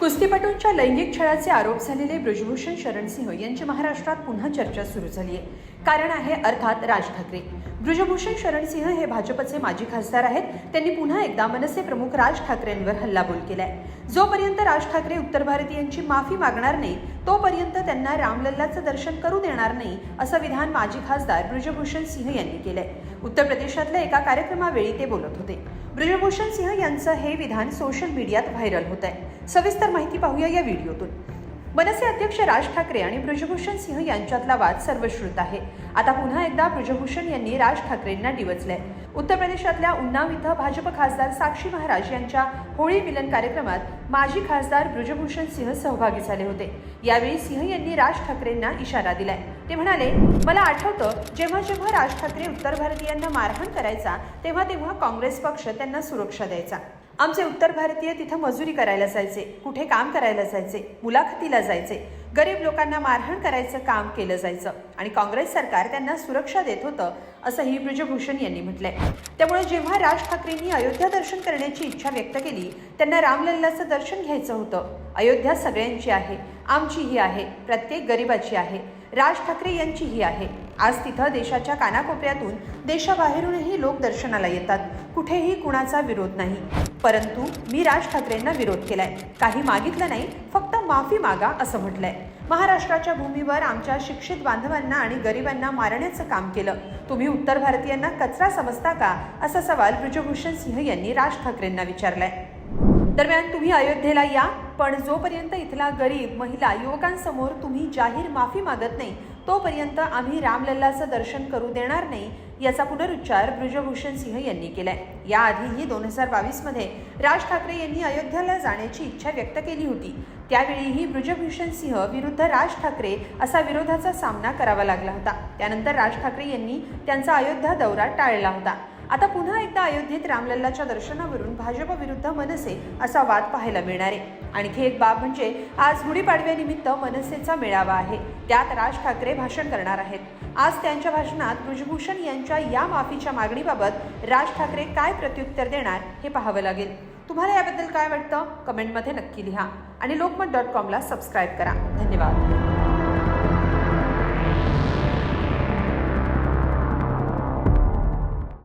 कुस्तीपटूंच्या लैंगिक छळाचे आरोप झालेले ब्रजभूषण शरणसिंह यांची महाराष्ट्रात पुन्हा चर्चा सुरू झाली आहे. कारण आहे अर्थात राज ठाकरे. ब्रजभूषण शरणसिंह हे भाजपचे माजी खासदार आहेत. त्यांनी पुन्हा एकदा मनसे प्रमुख राज ठाकरेंवर हल्लाबोल केलाय. जोपर्यंत राज ठाकरे उत्तर भारतीयांची माफी मागणार नाही तोपर्यंत त्यांना रामलल्लाचं दर्शन करू देणार नाही असं विधान माजी खासदार ब्रजभूषण सिंह यांनी केलंय. उत्तर प्रदेशातल्या एका कार्यक्रमावेळी ते बोलत होते. ब्रिजभूषण सिंह यांचं हे विधान सोशल मीडियात व्हायरल होत आहे सविस्तर माहिती पाहूया या व्हिडिओतून. मनसे अध्यक्ष राज ठाकरे आणि ब्रजभूषण सिंह यांच्यातला वाद सर्वश्रुत आहे. आता पुन्हा एकदा ब्रजभूषण यांनी राज ठाकरेंना डिवचलंय. उत्तर प्रदेशातल्या उन्नाव इथं भाजप खासदार साक्षी महाराज यांच्या होळी मिलन कार्यक्रमात माजी खासदार ब्रजभूषण सिंह सहभागी झाले होते. यावेळी सिंह यांनी राज ठाकरेंना इशारा दिलाय. ते म्हणाले मला आठवतं जेव्हा जेव्हा राज ठाकरे उत्तर भारतीयांना मारहाण करायचा तेव्हा तेव्हा काँग्रेस पक्ष त्यांना सुरक्षा द्यायचा. आमचे उत्तर भारतीय तिथं मजुरी करायला जायचे कुठे काम करायला जायचे मुलाखतीला जायचे. गरीब लोकांना मारहाण करायचं काम केलं जायचं आणि काँग्रेस सरकार त्यांना सुरक्षा देत होतं असंही ब्रिजभूषण यांनी म्हटलंय. त्यामुळे जेव्हा राज ठाकरेंनी अयोध्या दर्शन करण्याची इच्छा व्यक्त केली त्यांना रामलल्लाचं दर्शन घ्यायचं होतं. अयोध्या सगळ्यांची आहे आमचीही आहे प्रत्येक गरिबाची आहे राज ठाकरे यांचीही आहे. आज तिथं देशाच्या कानाकोपऱ्यातून देशाबाहेरूनही लोक दर्शनाला येतात. कुठेही कुणाचा विरोध नाही. परंतु मी राज ठाकरेंना विरोध केलाय. काही मागितलं नाही फक्त माफी मागा असं म्हटलंय. महाराष्ट्राच्या भूमीवर आमच्या शिक्षित बांधवांना आणि गरिबांना मारण्याचं काम केलं. तुम्ही उत्तर भारतीयांना कचरा समजता का? असा सवाल ब्रिजभूषण सिंह यांनी राज ठाकरेंना विचारलाय. दरम्यान तुम्ही अयोध्येला या पण जोपर्यंत इथला गरीब महिला युवकांसमोर तुम्ही जाहीर माफी मागत नाही तोपर्यंत आम्ही रामलल्लाचं दर्शन करू देणार नाही याचा पुनरुच्चार ब्रिजभूषण सिंह यांनी केलाय. याआधीही दोन हजार बावीसमध्ये राज ठाकरे यांनी अयोध्याला जाण्याची इच्छा व्यक्त केली होती. त्यावेळीही ब्रिजभूषण सिंह विरुद्ध राज ठाकरे असा विरोधाचा सामना करावा लागला होता. त्यानंतर राज ठाकरे यांनी त्यांचा अयोध्या दौरा टाळला होता. आता पुन्हा एकदा अयोध्येत रामलल्लाच्या दर्शनावरून भाजप विरुद्ध मनसे असा वाद पाहायला मिळणार आहे. आणखी एक बाब म्हणजे आज गुढीपाडव्यानिमित्त मनसेचा मेळावा आहे. त्यात राज ठाकरे भाषण करणार आहेत. आज त्यांच्या भाषणात ब्रजभूषण यांच्या या माफीच्या मागणीबाबत राज ठाकरे काय प्रत्युत्तर देणार हे पाहावं लागेल. तुम्हाला याबद्दल काय वाटतं? कमेंटमध्ये नक्की लिहा. आणि लोकमत डॉट कॉमला सबस्क्राईब करा. धन्यवाद.